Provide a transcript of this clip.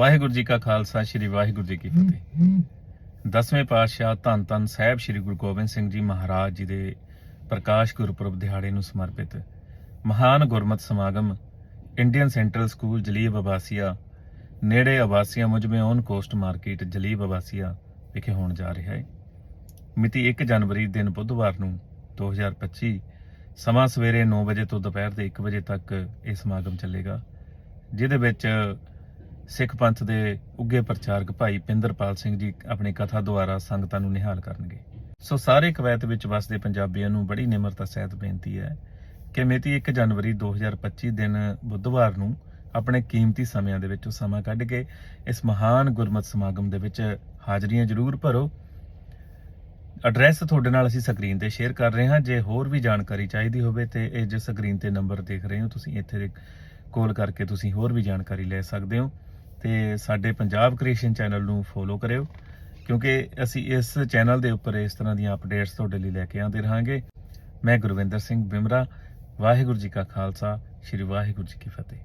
ਵਾਹਿਗੁਰੂ ਜੀ ਕਾ ਖਾਲਸਾ ਸ੍ਰੀ ਵਾਹਿਗੁਰੂ ਜੀ ਕੀ ਫਤਿਹ। ਦਸਵੇਂ ਪਾਤਸ਼ਾਹ ਧੰਨ ਧੰਨ ਸਾਹਿਬ ਸ੍ਰੀ ਗੁਰੂ ਗੋਬਿੰਦ ਸਿੰਘ ਜੀ ਮਹਾਰਾਜ ਜੀ ਦੇ ਪ੍ਰਕਾਸ਼ ਗੁਰਪੁਰਬ ਦਿਹਾੜੇ ਨੂੰ ਸਮਰਪਿਤ ਮਹਾਨ ਗੁਰਮਤਿ ਸਮਾਗਮ Indian central school Jleeb Abbasiya ਨੇੜੇ ਆਵਾਸੀਆ ਮੁਜਮੇ Oncost market Jleeb Abbasiya ਵਿਖੇ ਹੋਣ ਜਾ ਰਿਹਾ ਹੈ। ਮਿਤੀ 1 ਜਨਵਰੀ ਦਿਨ ਬੁੱਧਵਾਰ ਨੂੰ 2025 ਸਮਾਂ ਸਵੇਰੇ 9 ਵਜੇ ਤੋਂ ਦੁਪਹਿਰ ਦੇ 1 ਵਜੇ ਤੱਕ ਇਹ ਸਮਾਗਮ ਚੱਲੇਗਾ ਜਿਹਦੇ ਵਿੱਚ ਸਿੱਖ ਪੰਥ ਦੇ ਉੱਗੇ ਪ੍ਰਚਾਰਕ ਭਾਈ ਪਿੰਦਰਪਾਲ ਸਿੰਘ ਜੀ ਆਪਣੀ ਕਥਾ ਦੁਆਰਾ ਸੰਗਤਾਂ ਨੂੰ ਨਿਹਾਲ ਕਰਨਗੇ। ਸੋ ਸਾਰੇ ਕਵੈਤ ਵਿੱਚ ਵਸਦੇ ਪੰਜਾਬੀਆਂ ਨੂੰ ਬੜੀ ਨਿਮਰਤਾ ਸਹਿਤ ਬੇਨਤੀ ਹੈ ਕਿ ਮਿਤੀ 1 ਜਨਵਰੀ 2025 ਦਿਨ ਬੁੱਧਵਾਰ ਨੂੰ ਆਪਣੇ ਕੀਮਤੀ ਸਮਿਆਂ ਦੇ ਵਿੱਚ ਉਹ ਸਮਾਂ ਕੱਢ ਕੇ ਇਸ ਮਹਾਨ ਗੁਰਮਤਿ ਸਮਾਗਮ ਦੇ ਵਿੱਚ ਹਾਜ਼ਰੀਆਂ ਜ਼ਰੂਰ ਭਰੋ। ਐਡਰੈਸ ਤੁਹਾਡੇ ਨਾਲ ਅਸੀਂ ਸਕਰੀਨ ਤੇ ਸ਼ੇਅਰ ਕਰ ਰਹੇ ਹਾਂ। ਜੇ ਹੋਰ ਵੀ ਜਾਣਕਾਰੀ ਚਾਹੀਦੀ ਹੋਵੇ ਤੇ ਇਹ ਜੋ ਸਕਰੀਨ ਤੇ ਨੰਬਰ ਦੇਖ ਰਹੇ ਹੋ, ਤੁਸੀਂ ਇੱਥੇ ਦੇ ਕਾਲ ਕਰਕੇ ਤੁਸੀਂ ਹੋਰ ਵੀ ਜਾਣਕਾਰੀ ਲੈ ਸਕਦੇ ਹੋ। ਤੇ ਸਾਡੇ ਪੰਜਾਬ ਕ੍ਰੀਏਸ਼ਨ ਚੈਨਲ ਨੂੰ ਫੋਲੋ ਕਰਿਓ, ਕਿਉਂਕਿ ਅਸੀਂ ਇਸ ਚੈਨਲ ਦੇ ਉੱਪਰ ਇਸ ਤਰ੍ਹਾਂ ਦੀਆਂ ਅਪਡੇਟਸ ਤੁਹਾਡੇ ਲਈ ਲੈ ਕੇ ਆਉਂਦੇ ਰਹਾਂਗੇ। ਮੈਂ ਗੁਰਵਿੰਦਰ ਸਿੰਘ ਬਿਮਰਾ, ਵਾਹਿਗੁਰੂ ਜੀ ਕਾ ਖਾਲਸਾ, ਸ੍ਰੀ ਵਾਹਿਗੁਰੂ ਜੀ ਕੀ ਫਤਿਹ।